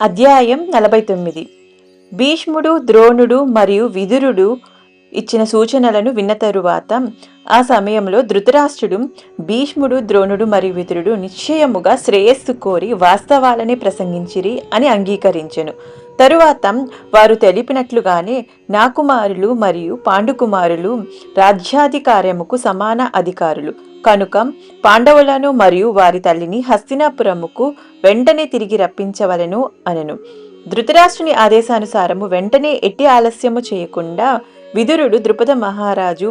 అధ్యాయం నలభై తొమ్మిది. భీష్ముడు ద్రోణుడు మరియు విదురుడు ఇచ్చిన సూచనలను విన్న తరువాత ఆ సమయంలో ధృతరాష్ట్రుడు భీష్ముడు ద్రోణుడు మరియు విదురుడు నిశ్చయముగా శ్రేయస్సు కోరి వాస్తవాలని ప్రసంగించిరి అని అంగీకరించెను. తరువాత వారు తెలిపినట్లుగానే నా కుమారులు మరియు పాండుకుమారులు రాజ్యాధికారముకు సమాన అధికారులు. కనుక పాండవులను మరియు వారి తల్లిని హస్తినాపురముకు వెంటనే తిరిగి రప్పించవలెను అనెను. ధృతరాష్ట్రుని ఆదేశానుసారము వెంటనే ఎట్టి ఆలస్యము చేయకుండా విదురుడు ద్రుపద మహారాజు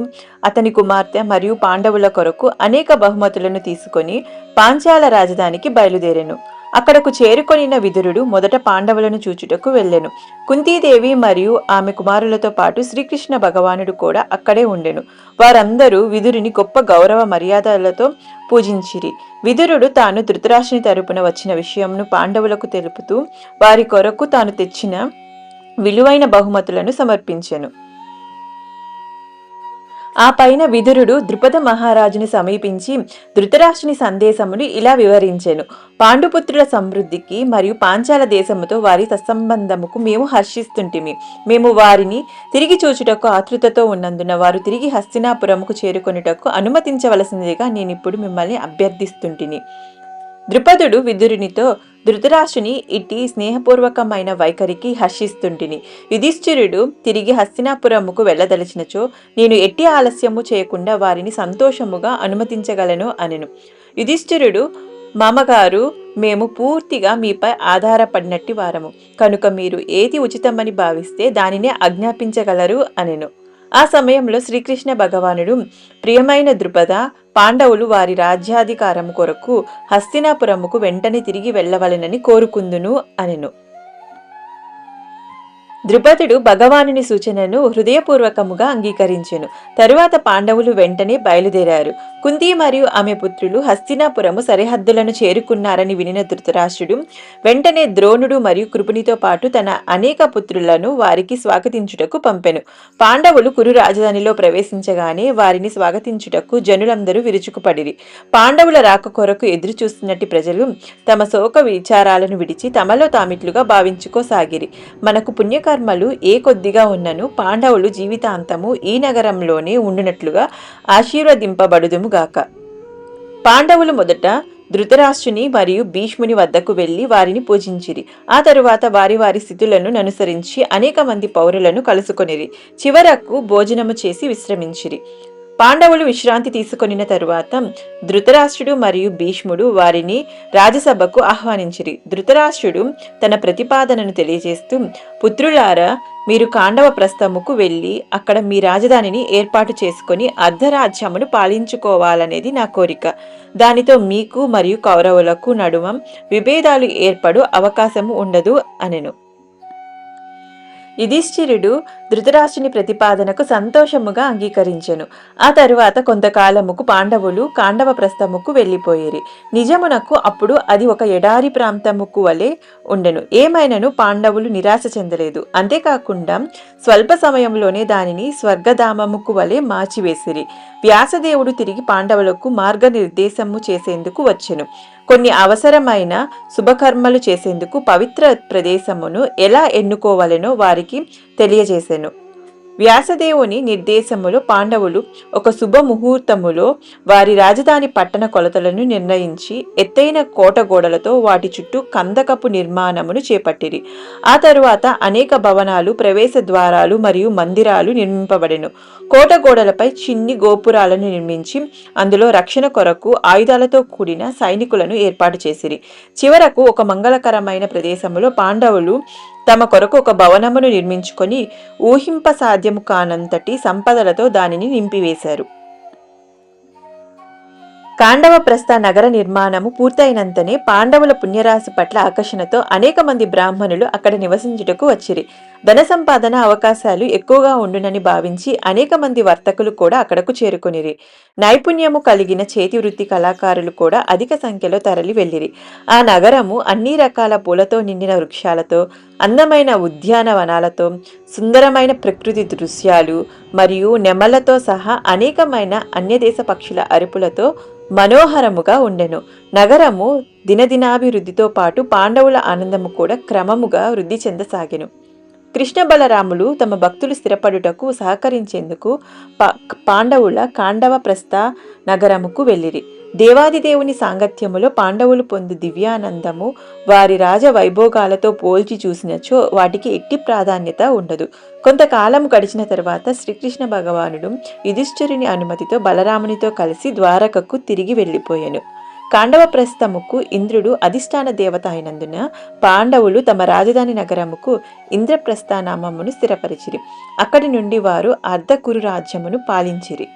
అతని కుమార్తె మరియు పాండవుల కొరకు అనేక బహుమతులను తీసుకొని పాంచాల రాజధానికి బయలుదేరెను. అక్కడకు చేరుకొనిన విదురుడు మొదట పాండవులను చూచుటకు వెళ్ళెను. కుంతీదేవి మరియు ఆమె కుమారులతో పాటు శ్రీకృష్ణ భగవానుడు కూడా అక్కడే ఉండెను. వారందరూ విదురుని గొప్ప గౌరవ మర్యాదలతో పూజించిరి. విదురుడు తాను ధృతరాశిని తరపున వచ్చిన విషయంను పాండవులకు తెలుపుతూ వారి కొరకు తాను తెచ్చిన విలువైన బహుమతులను సమర్పించెను. ఆ పైన విదురుడు ద్రుపద మహారాజుని సమీపించి ధృతరాష్ట్రుని సందేశమును ఇలా వివరించెను. పాండుపుత్రుల సమృద్ధికి మరియు పాంచాల దేశముతో వారి సత్సంబంధముకు మేము హర్షిస్తుంటిమి. మేము వారిని తిరిగి చూచుటకు ఆతృతతో ఉన్నందున వారు తిరిగి హస్తినాపురముకు చేరుకొనుటకు అనుమతించవలసిందిగా నేనిప్పుడు మిమ్మల్ని అభ్యర్థిస్తుంటిని. ద్రుపదుడు విదురునితో ధృతరాష్ట్రుని ఇట్టి స్నేహపూర్వకమైన వైఖరికి హర్షిస్తుంటిని. యుధిష్ఠిరుడు తిరిగి హస్తినాపురముకు వెళ్ళదలిచినచో నేను ఎట్టి ఆలస్యము చేయకుండా వారిని సంతోషముగా అనుమతించగలను అనెను. యుధిష్ఠిరుడు మామగారు మేము పూర్తిగా మీపై ఆధారపడినట్టి వారము. కనుక మీరు ఏది ఉచితమని భావిస్తే దానినే ఆజ్ఞాపించగలరు అనెను. ఆ సమయంలో శ్రీకృష్ణ భగవానుడు ప్రియమైన ద్రుపద పాండవులు వారి రాజ్యాధికారము కొరకు హస్తినాపురముకు వెంటనే తిరిగి వెళ్ళవలెనని కోరుకుందును అనెను. ద్రుపదుడు భగవానుని సూచనను హృదయపూర్వకముగా అంగీకరించెను. తరువాత పాండవులు వెంటనే బయలుదేరారు. కుంతి మరియు ఆమె పుత్రులు హస్తినాపురము సరిహద్దులను చేరుకున్నారని వినిన ధృతరాష్ట్రుడు. వెంటనే ద్రోణుడు మరియు కృపునితో పాటు తన అనేక పుత్రులను వారికి స్వాగతించుటకు పంపెను. పాండవులు కురు రాజధానిలో ప్రవేశించగానే వారిని స్వాగతించుటకు జనులందరూ విరుచుకుపడిరి. పాండవుల రాక కొరకు ఎదురు చూస్తున్నట్టు ప్రజలు తమ శోక విచారాలను విడిచి తమలో తామిట్లుగా భావించుకోసాగిరి. మనకు పుణ్యకర్మలు ఏ కొద్దిగా ఉన్నను పాండవులు జీవితాంతము ఈ నగరంలోనే ఉండునట్లుగా ఆశీర్వదింపబడుదుముగాక పాండవులు మొదట ధృతరాష్ట్రుని మరియు భీష్ముని వద్దకు వెళ్ళి వారిని పూజించిరి. ఆ తరువాత వారి వారి స్థితులను అనుసరించి అనేక మంది పౌరులను కలుసుకొనిరి. చివరకు భోజనము చేసి విశ్రమించిరి. పాండవులు విశ్రాంతి తీసుకొనిన తరువాత ధృతరాష్ట్రుడు మరియు భీష్ముడు వారిని రాజసభకు ఆహ్వానించిరి. ధృతరాష్ట్రుడు తన ప్రతిపాదనను తెలియజేస్తూ పుత్రులారా మీరు కాండవ ప్రస్థముకు వెళ్ళి అక్కడ మీ రాజధానిని ఏర్పాటు చేసుకొని అర్ధరాజ్యమును పాలించుకోవాలనేది నా కోరిక. దానితో మీకు మరియు కౌరవులకు నడుమ విభేదాలు ఏర్పడు అవకాశము ఉండదు అనెను. యుధిష్ఠిరుడు ధృతరాష్ట్రుని ప్రతిపాదనకు సంతోషముగా అంగీకరించెను. ఆ తరువాత కొంతకాలముకు పాండవులు కాండవ ప్రస్థముకు వెళ్ళిపోయేరి. నిజమునకు అప్పుడు అది ఒక ఎడారి ప్రాంతముకు వలె ఉండెను. ఏమైనను పాండవులు నిరాశ చెందలేదు. అంతేకాకుండా స్వల్ప సమయంలోనే దానిని స్వర్గధామముకు వలె మార్చివేసిరి. వ్యాసదేవుడు తిరిగి పాండవులకు మార్గనిర్దేశము చేసేందుకు వచ్చెను. కొన్ని అవసరమైన శుభకర్మలు చేసేందుకు పవిత్ర ప్రదేశమును ఎలా ఎన్నుకోవాలనో వారికి తెలియజేశాను వ్యాసదేవుని నిర్దేశములో పాండవులు ఒక శుభ ముహూర్తములో వారి రాజధాని పట్టణ కొలతలను నిర్ణయించి ఎత్తైన కోట గోడలతో వాటి చుట్టూ కందకపు నిర్మాణమును చేపట్టిరి. ఆ తరువాత అనేక భవనాలు ప్రవేశ ద్వారాలు మరియు మందిరాలు నిర్మింపబడెను. కోట గోడలపై చిన్ని గోపురాలను నిర్మించి అందులో రక్షణ కొరకు ఆయుధాలతో కూడిన సైనికులను ఏర్పాటు చేసిరి. చివరకు ఒక మంగళకరమైన ప్రదేశములో పాండవులు తమ కొరకు ఒక భవనమును నిర్మించుకొని ఊహింప సాధ్యము కానంతటి సంపదలతో దానిని నింపివేశారు. కాండవ ప్రస్థ నగర నిర్మాణము పూర్తయినంతనే పాండవుల పుణ్యరాశి పట్ల ఆకర్షణతో అనేక మంది బ్రాహ్మణులు అక్కడ నివసించుటకు వచ్చిరి. ధన సంపాదన అవకాశాలు ఎక్కువగా ఉండునని భావించి అనేక మంది వర్తకులు కూడా అక్కడకు చేరుకొనిరి. నైపుణ్యము కలిగిన చేతి వృత్తి కళాకారులు కూడా అధిక సంఖ్యలో తరలి వెళ్ళిరి. ఆ నగరము అన్ని రకాల పూలతో నిండిన వృక్షాలతో అందమైన ఉద్యానవనాలతో సుందరమైన ప్రకృతి దృశ్యాలు మరియు నెమలతో సహా అనేకమైన అన్యదేశ పక్షుల అరుపులతో మనోహరముగా ఉండెను. నగరము దినదినాభివృద్ధితో పాటు పాండవుల ఆనందము కూడా క్రమముగా వృద్ధి చెందసాగెను. కృష్ణ బలరాములు తమ భక్తులు స్థిరపడుటకు సహకరించేందుకు పా- పాండవుల కాండవ ప్రస్థ నగరముకు వెళ్ళిరి. దేవాదిదేవుని సాంగత్యములో పాండవులు పొందు దివ్యానందము వారి రాజ వైభోగాలతో పోల్చి చూసినచో వాటికి ఎట్టి ప్రాధాన్యత ఉండదు. కొంతకాలం గడిచిన తర్వాత శ్రీకృష్ణ భగవానుడు యుధిష్ఠిరుని అనుమతితో బలరామునితో కలిసి ద్వారకకు తిరిగి వెళ్ళిపోయాను. కాండవ ప్రస్థముకు ఇంద్రుడు అధిష్టాన దేవత అయినందున పాండవులు తమ రాజధాని నగరముకు ఇంద్రప్రస్థ నామమును స్థిరపరిచిరి. అక్కడి నుండి వారు అర్ధకురు రాజ్యమును పాలించిరి.